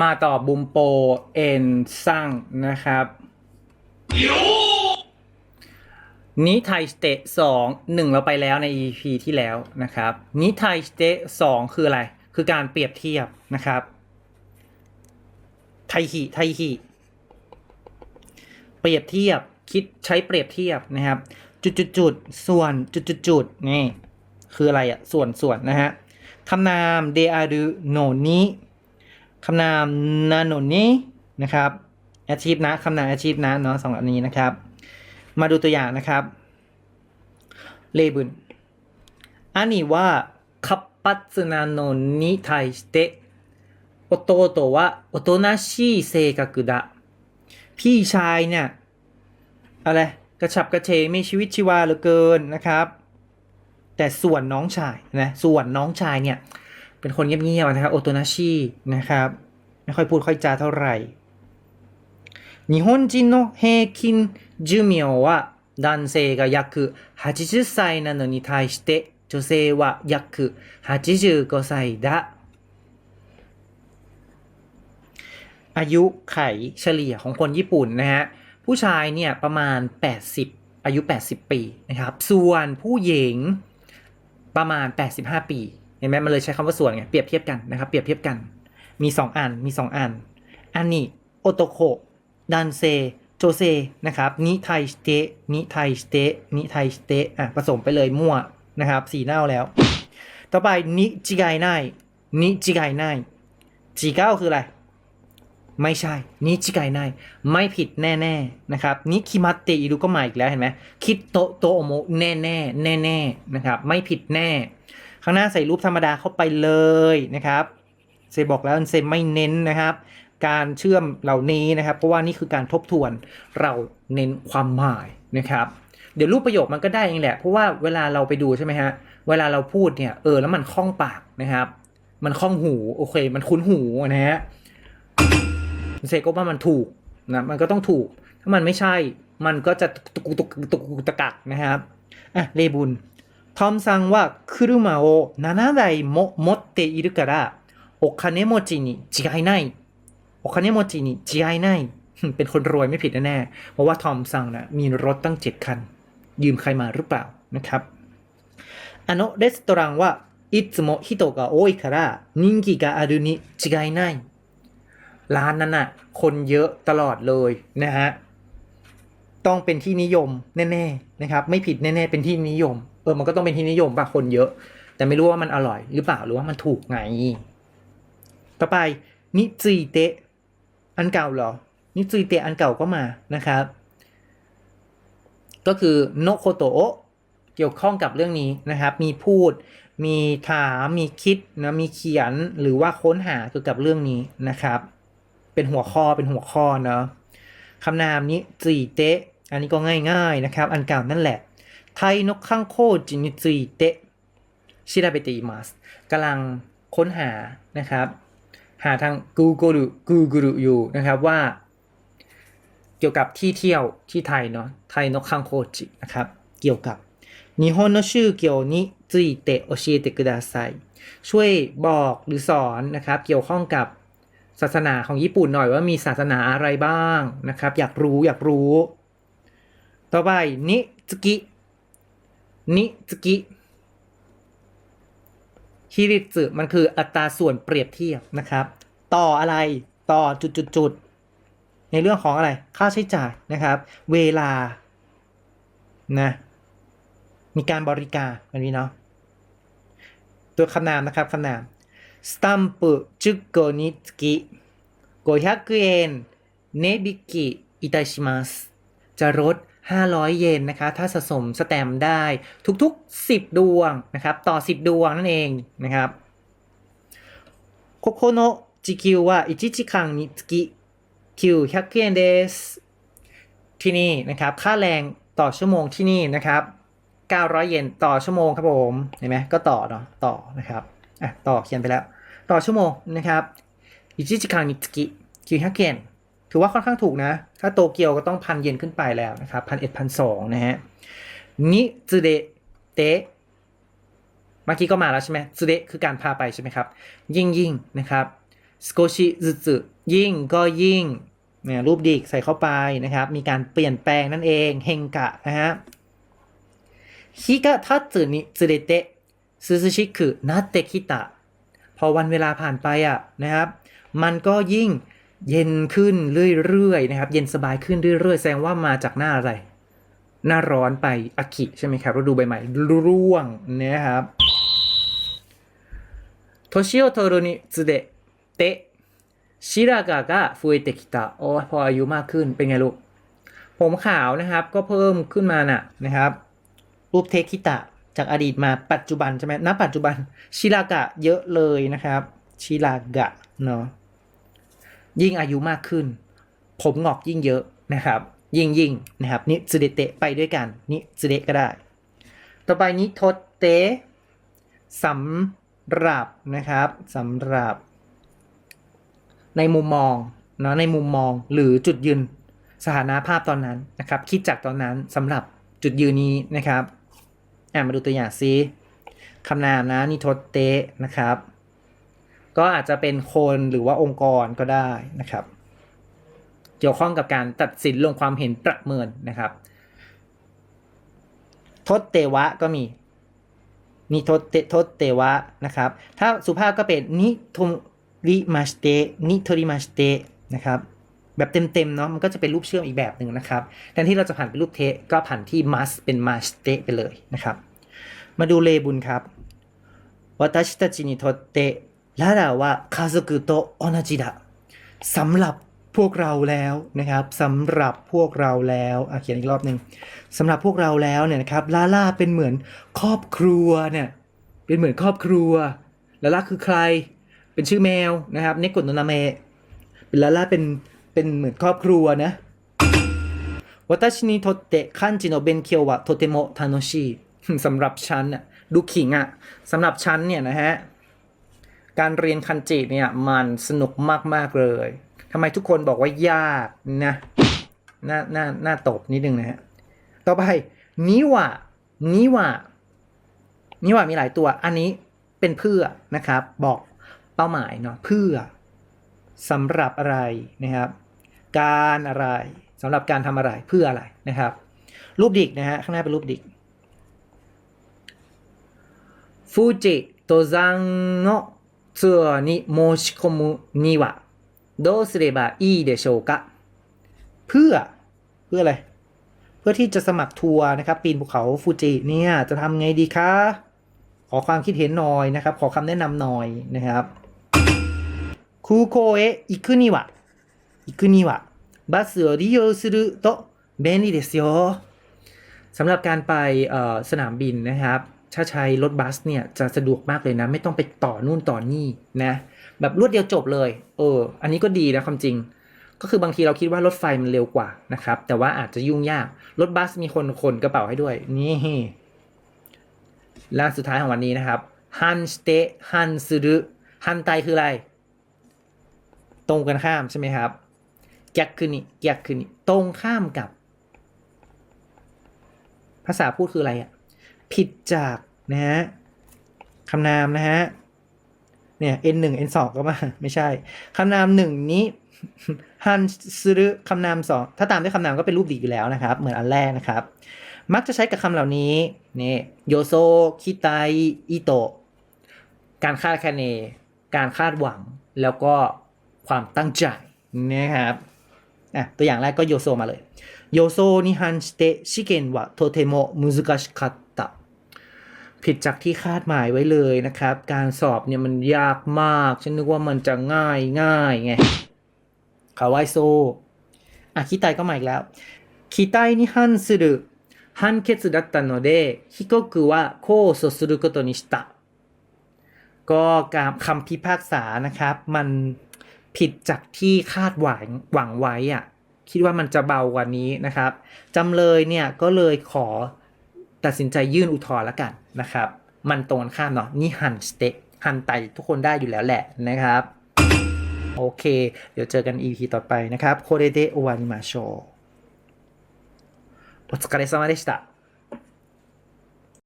มาต่อบุมโปเอ็นซังนะครับ นิไทยสเตะสองหนึ่งเราไปแล้วใน EP ที่แล้วนะครับ นิไทยสเตะสองคืออะไร คือการเปรียบเทียบนะครับ ไทฮิไทฮิเปรียบเทียบคิดใช้เปรียบเทียบนะครับ จุดจุดจุดส่วนจุดจุดจุดนี่คืออะไรอะส่วนส่วนนะฮะคำนามเดอารุโนนิ คำนามนาโนนินะครับอาชีพนะคำนามอาชีพนะเนาะสองอันนี้นะครับ มาดูตัวอย่างนะครับ เลบุนอันนี้ว่าคัปปัตสึนาโนに対して弟はおとなしい性格だพี่ชายเนี่ย อะไรกระฉับกระเฉงมีชีวิตชีวาเหลือเกินนะครับ แต่ส่วนน้องชายนะส่วนน้องชายเนี่ย เป็นคนเงียบๆนะครับโอโตนาชินะครับ ไม่ค่อยพูดค่อยจาเท่าไหร่日本人の平均寿命は男性が約80歳なのに対して女性は約85歳だอายุไขเฉลี่ยของคนญี่ปุ่นนะฮะ ผู้ชายเนี่ยประมาณ 80 อายุ 80 ปีนะครับ ส่วนผู้หญิงประมาณ 85 ปี เห็นไหมมันเลยใช้คำว่าส่วนไงเปรียบเทียบกันนะครับเปรียบเทียบกัน มี 2อันมี 2 อันอันนี้โอโตโคดันเซโจเซนะครับนิไทสเตนิไทสเตนิไทสเตอะผสมไปเลยมั่วนะครับสีเน่าแล้ว ต่อไปนิจิไกไนนิจิไกไนจีเก้าคืออะไร ไม่ใช่ นิจิไกไนไม่ผิดแน่ๆนะครับนิคิมัตเตอิรุก็มาอีกแล้วเห็นไหมคิดโตโตโอโมแน่ๆแน่ๆนะครับไม่ผิดแน่ ข้างหน้าใส่รูปธรรมดาเข้าไปเลยนะครับเซบอกแล้วเซไม่เน้นนะครับ การเชื่อมเหล่านี้นะครับ เพราะว่านี่คือการทบทวนเราเน้นความหมายนะครับ เดี๋ยวรูปประโยคมันก็ได้เองแหละ เพราะว่าเวลาเราไปดูใช่ไหมฮะเวลาเราพูดเนี่ยเออแล้วมันคล่องปากนะครับ มันคล่องหูโอเค มันคุ้นหูนะฮะเซก็ว่ามันถูกนะมันก็ต้องถูก ถ้ามันไม่ใช่ มันก็จะตุกตุกตุกตุกตะกักนะครับอะเลบุน ทอมซังว่า車を7台も持っているからお金持ちに違いないโอคาเนโมจินี่จีไอไนเป็นคนรวยไม่ผิดแน่ๆเพราะว่าทอมซังนะมีรถตั้งเจ็ดคัน ยืมใครมาหรือเปล่านะครับあのレストランはいつも人が多いから人気があるに違いないร้านนั้นน่ะ คนเยอะตลอดเลยนะฮะ ต้องเป็นที่นิยมแน่ๆนะครับ ไม่ผิดแน่ๆเป็นที่นิยม เออมันก็ต้องเป็นที่นิยมป่ะคนเยอะ แต่ไม่รู้ว่ามันอร่อยหรือเปล่าหรือว่ามันถูกไง ต่อไปนิจิเตะอันเก่าเหรอ นิจิเตะอันเก่าก็มานะครับ ก็คือโนโคโตะเกี่ยวข้องกับเรื่องนี้นะครับ มีพูด มีถาม มีคิดนะมีเขียนหรือว่าค้นหาเกี่ยวกับเรื่องนี้นะครับ เป็นหัวข้อเป็นหัวข้อเนาะคำนามนี้จีเตะอันนี้ก็ง่ายๆนะครับ อันเก่านั่นแหละ ไทยนกข้างโคจินิจิเตะชิราเบติมัสกำลังค้นหานะครับ หาทาง Google Google อยู่นะครับว่า เกี่ยวกับที่เที่ยวที่ไทยเนาะไทยนกข้างโคจินะครับ เกี่ยวกับนิฮอนโนชื่อเกี่ยวนิจุเตะโอชิเตกุดาไซช่วยบอกหรือสอนนะครับ เกี่ยวข้องกับศาสนาของญี่ปุ่นหน่อยว่ามีศาสนาอะไรบ้างนะครับ อยากรู้อยากรู้ ต่อไปนิจิ นิสกิฮิริจึมันคืออัตราส่วนเปรียบเทียบนะครับ ต่ออะไรต่อจุดจุดจุดในเรื่องของอะไรค่าใช้จ่ายนะครับ เวลานะมีการบริการมันมีเนาะตัวขนามนะครับขนามสตัมป์จุโกนิสกิ500เยนเนบิกิอิตาชิมัสจะลด 500 เยนนะคะ ถ้าสะสมสแตมได้ทุกๆ 10 ดวงนะครับ ต่อ 10 ดวงนั่นเองนะครับโคโคโนจิคิวว่าอิจิจิคังนิสกิคิว100เยนเดสที่นี่นะครับ ค่าแรงต่อชั่วโมงที่นี่นะครับ 900 เยนต่อชั่วโมงครับผมเห็นไหมก็ต่อเนาะต่อนะครับอะต่อเขียนไปแล้ว ต่อชั่วโมงนะครับอิจิจิคังนิสกิคิว100เยน ถือว่าค่อนข้างถูกนะ ถ้าโตเกียวก็ต้องพันเยนขึ้นไปแล้วนะครับพันเอ็ดพันสองนะฮะนิจูเดเตะเมื่อกี้ก็มาแล้วใช่ไหมจูเดคือการพาไปใช่ไหมครับ ยิ่งยิ่งนะครับสโกชิซึซึยิ่งก็ยิ่งเนี่ยรูปดิกใส่เข้าไปนะครับ มีการเปลี่ยนแปลงนั่นเองเฮงกะนะฮะฮิกะทัตสึนิซึเรเตะซึซึชิคุนาเตคิตะพอวันเวลาผ่านไปอะนะครับ มันก็ยิ่ง เย็นขึ้นเรื่อยๆนะครับ เย็นสบายขึ้นเรื่อยๆ แสดงว่ามาจากหน้าอะไร หน้าร้อนไปอากิใช่ไหมครับฤดูใบไม้ร่วงนะครับโทชิโอโทโรนิซุเดะเตะชิรากะกะฟูเอเตกิตะโอ้พออายุมากขึ้นเป็นไงลูก ผมขาวนะครับก็เพิ่มขึ้นมาน่ะนะครับ รูปเทคิตะจากอดีตมาปัจจุบันใช่ไหมณปัจจุบันชิรากะเยอะเลยนะครับชิรากะเนาะ ยิ่งอายุมากขึ้น ผมงอกยิ่งเยอะนะครับ ยิ่งยิ่งนะครับนิสุเดเตะไปด้วยกันนิสุเดะก็ได้ ต่อไปนี้ทดเตะสำหรับนะครับสำหรับ ในมุมมองเนาะในมุมมองหรือจุดยืนสถานะภาพตอนนั้นนะครับ คิดจากตอนนั้นสำหรับจุดยืนนี้นะครับอะมาดูตัวอย่างซิคำนามนะนิโทเตะนะครับ ก็อาจจะเป็นคนหรือว่าองค์กรก็ได้นะครับ เกี่ยวข้องกับการตัดสินลงความเห็นประเมินนะครับทศเตวะก็มีนิทศทศเตวะนะครับ ถ้าสุภาพก็เป็นนิทุริมาสเตนิทริมาสเตนะครับ แบบเต็มเต็มเนาะมันก็จะเป็นรูปเชื่อมอีกแบบหนึ่งนะครับแทนที่เราจะผ่านเป็นรูปเทก็ผ่านที่มัสเป็นมาสเตไปเลยนะครับ มาดูเลบุญครับวัตชิตจินิทศเต แลาเราว่าคาสึกุโตออนาจิดะสำหรับพวกเราแล้วนะครับสำหรับพวกเราแล้วเขียนอีกรอบหนึ่งสำหรับพวกเราแล้วเนี่ยนะครับลาล่าเป็นเหมือนครอบครัวเนี่ยเป็นเหมือนครอบครัวลาล่าคือใคร เป็นชื่อแมวนะครับเนกกโนนาเมเป็นลาล่าเป็นเป็นเหมือนครอบครัวนะวัตชินิโทเตคันจิโนเบนเคียววะโทเตโมทาโนชิสำหรับฉันน่ะดูขิงอะสำหรับฉันเนี่ยนะฮะ การเรียนคันจิเนี่ยมันสนุกมาก ๆ เลยทำไมทุกคนบอกว่ายากนะน่าน่าน่าตบนิดนึงนะฮะ ต่อไปนิวะนิวะนิวะมีหลายตัว อันนี้เป็นเพื่อนะครับ บอกเป้าหมายเนาะเพื่อสำหรับอะไรนะครับ การอะไรสำหรับการทำอะไรเพื่ออะไรนะครับ รูปดิกนะฮะข้างหน้าเป็นรูปดิกฟูจิโตซังโนะ ツアーに申し込むにはどうすればいいでしょうかเพื่อเพื่ออะไร เพื่อที่จะสมัครทัวร์นะครับ ปีนภูเขาฟูจิเนี่ยจะทำไงดีคะ ขอความคิดเห็นหน่อยนะครับ ขอคำแนะนำหน่อยนะครับคูโคเอะอิคุนิวะอิคุนิวะบัสを利用すると便利ですよสำหรับการไปเอ่อสนามบินนะครับ ถ้าใช้รถบัสเนี่ยจะสะดวกมากเลยนะ ไม่ต้องไปต่อนู่นต่อนี่นะ แบบรวดเดียวจบเลยเอออันนี้ก็ดีนะความจริง ก็คือบางทีเราคิดว่ารถไฟมันเร็วกว่านะครับ แต่ว่าอาจจะยุ่งยากรถบัสมีคนคนกระเป๋าให้ด้วย นี่และสุดท้ายของวันนี้นะครับฮันสเตฮันซึรุฮันไตคืออะไร ตรงกันข้ามใช่ไหมครับแกกคือนี่แกกคือนี่ตรงข้ามกับ ภาษาพูดคืออะไรอะ ผิดจากนะฮะคำนามนะฮะเนี่ย n หนึ่ง n สองก็มา ไม่ใช่คำนามหนึ่งนี้ฮันซึรุคำนามสองถ้าตามด้วยคำนามก็เป็นรูปดีอยู่แล้วนะครับ เหมือนอันแรกนะครับ มักจะใช้กับคำเหล่านี้นี่โยโซคิไตอิโตะการคาดคะเน การคาดหวังแล้วก็ความตั้งใจนะครับอะตัวอย่างแรกก็โยโซมาเลยโยโซนิฮันสเตชิเกนวะโทเทโมมุซุกาชิคัตตะ ผิดจากที่คาดหมายไว้เลยนะครับ การสอบเนี่ยมันยากมาก ฉันนึกว่ามันจะง่ายง่ายไงคาวายโซอะคิไตก็มาอีกแล้วคิไตนี่ฮันสึรุฮันเคสึดัตตะโนเดฮิโกคุวะโคโสุรุโกโตนิชตะก็การคำพิพากษานะครับ มันผิดจากที่คาดหวังหวังไว้อะคิดว่ามันจะเบากว่านี้นะครับจำเลยเนี่ยก็เลยขอ ตัดสินใจยื่นอุทธรณ์แล้วกันนะครับ มันตรงกันข้ามเนาะนี่ฮันสเตฮันไตทุกคนได้อยู่แล้วแหละนะครับ โอเค เดี๋ยวเจอกัน EP ต่อไปนะครับโคเรเดโอวานิมาโชโอ疲れ様でした